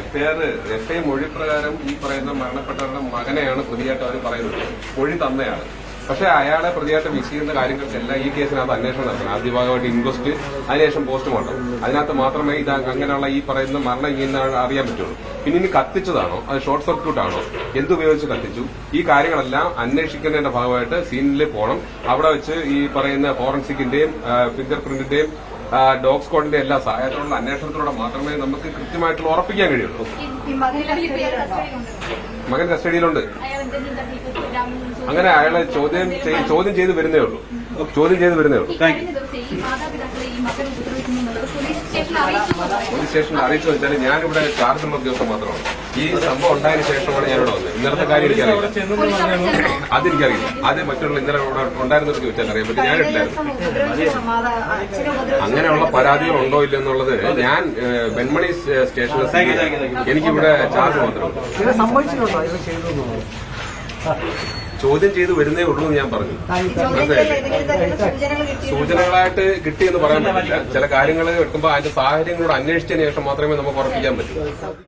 FIR F I മൊഴി പ്രകാരം ഈ പറയുന്ന മരണപ്പെട്ടവരുടെ മകനെയാണ് പ്രതിയായിട്ട് അവർ പറയുന്നത്. മൊഴി തന്നെയാണ്. പക്ഷെ അയാളെ പ്രതിയായിട്ട് മിക്സ് ചെയ്യുന്ന കാര്യങ്ങൾക്കെല്ലാം ഈ കേസിനകത്ത് അന്വേഷണം നടത്തണം. ആദ്യ ഭാഗമായിട്ട് ഇൻക്വസ്റ്റ് അതിനുശേഷം പോസ്റ്റ്മോർട്ടം അതിനകത്ത് മാത്രമേ ഇത് അങ്ങനെയുള്ള ഈ പറയുന്ന മരണം ഇങ്ങനെ അറിയാൻ പറ്റുള്ളൂ. പിന്നെ ഇനി കത്തിച്ചതാണോ? അത് ഷോർട്ട് സർക്യൂട്ട് ആണോ? എന്തുപയോഗിച്ച് കത്തിച്ചു? ഈ കാര്യങ്ങളെല്ലാം അന്വേഷിക്കുന്നതിന്റെ ഭാഗമായിട്ട് സീനിൽ പോകണം അവിടെ വെച്ച് ഈ പറയുന്ന ഫോറൻസിക്കിന്റെയും ഫിംഗർ പ്രിന്റിന്റെയും ഡോഗ് സ്ക്വാഡിന്റെ എല്ലാ സഹായത്തോടുള്ള അന്വേഷണത്തിലൂടെ മാത്രമേ നമുക്ക് കൃത്യമായിട്ടുള്ള ഉറപ്പിക്കാൻ കഴിയുള്ളൂ? മകൻ കസ്റ്റഡിയിലുണ്ട്. അങ്ങനെ അയാളെ ചോദ്യം ചോദ്യം ചെയ്ത് വരുന്നേ ഉള്ളൂ. ചോദ്യം ചെയ്ത് വരുന്നേ ഉള്ളൂ. പോലീസ് സ്റ്റേഷനിൽ അറിയിച്ചു വെച്ചാൽ ഞാൻ ഇവിടെ ചാർജ് ഉദ്യോഗസ്ഥൻ മാത്രമാണ്. ഈ സംഭവം ഉണ്ടായതിനു ശേഷമാണ് ഞാനിവിടെ വന്നത്. ഇന്നലത്തെ കാര്യം എനിക്കറിയില്ല. അതെനിക്കറിയില്ല. അത് മറ്റുള്ള ഇന്നലെ ഇവിടെ ഉണ്ടായിരുന്നവർക്ക് ചോദിച്ചാൽ അറിയാൻ പറ്റും ഞാനിട്ടില്ലായിരുന്നു അങ്ങനെയുള്ള പരാതികൾ ഉണ്ടോ ഇല്ല എന്നുള്ളത് ഞാൻ വെൺമണി സ്റ്റേഷനിൽ. എനിക്കിവിടെ ചാർജ് മാത്രമേ ഇത് ചെയ്തു ചോദ്യം ചെയ്ത് വരുന്നേ ഉള്ളൂ എന്ന് ഞാൻ പറഞ്ഞു. ചോദ്യം സൂചനകളായിട്ട് കിട്ടിയെന്ന് പറയാൻ പറ്റില്ല. ചില കാര്യങ്ങൾ വെക്കുമ്പോൾ അതിന്റെ സാഹചര്യങ്ങളോട് അന്വേഷിച്ചതിന് ശേഷം മാത്രമേ നമുക്ക് ഉറപ്പിക്കാൻ പറ്റൂ.